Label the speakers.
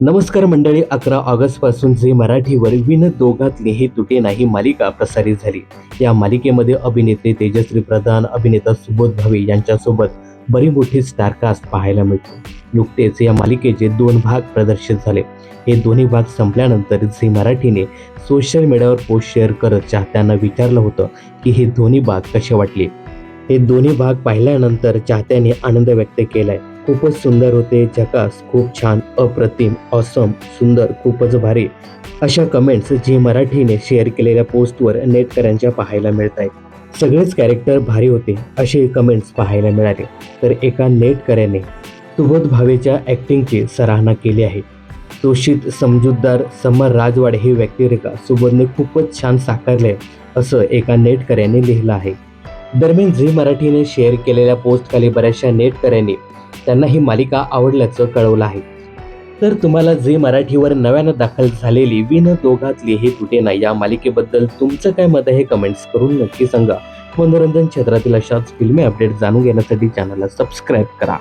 Speaker 1: नमस्कार मंडळी अकरा ऑगस्टपासून झी मराठीवर विन दोघातली ही तुटे नाही मालिका प्रसारित झाली. या मालिकेमध्ये अभिनेत्री तेजश्री प्रधान अभिनेता सुबोध भावे यांच्यासोबत बरी मोठी स्टारकास्ट पाहायला मिळते. नुकतेच या मालिकेचे दोन भाग प्रदर्शित झाले. हे दोन्ही भाग संपल्यानंतर झी मराठीने सोशल मीडियावर पोस्ट शेअर करत चाहत्यांना विचारलं होतं की हे दोन्ही भाग कसे वाटले? हे दोन्ही भाग पाहिल्यानंतर चाहत्यांनी आनंद व्यक्त केलाय. खूपच सुंदर होते. झकास खूप छान अप्रतिम ऑसम सुंदर खूपच भारी अशा कमेंट्स जी मराठीने शेअर केलेल्या पोस्टवर नेटकऱ्यांच्या पाहायला मिळत आहेत सगळेच कॅरेक्टर भारी होते असे कमेंट्स पाहायला मिळाले. तर एका नेटकऱ्याने सुबोध भावेच्या ॲक्टिंगची सराहना केली आहे. तोषित समजूतदार समर राजवाडे हे व्यक्तिरेखा सुबोधने खूपच छान साकारले असं एका नेटकऱ्याने लिहिलं आहे. दरम्यान झी मराठीने शेअर केलेल्या पोस्टखाली बऱ्याचशा नेटकऱ्यांनी त्यांना ही मालिका आवडल्याचं कळवलं आहे. तर तुम्हाला झी मराठीवर नव्यानं दाखल झालेली विन दोघातली हे तुटे नाही या मालिकेबद्दल तुमचं काय मत आहे हे कमेंट्स करून नक्की सांगा. मनोरंजन क्षेत्रातील अशाच फिल्मी अपडेट जाणून घेण्यासाठी चॅनलला सबस्क्राईब करा.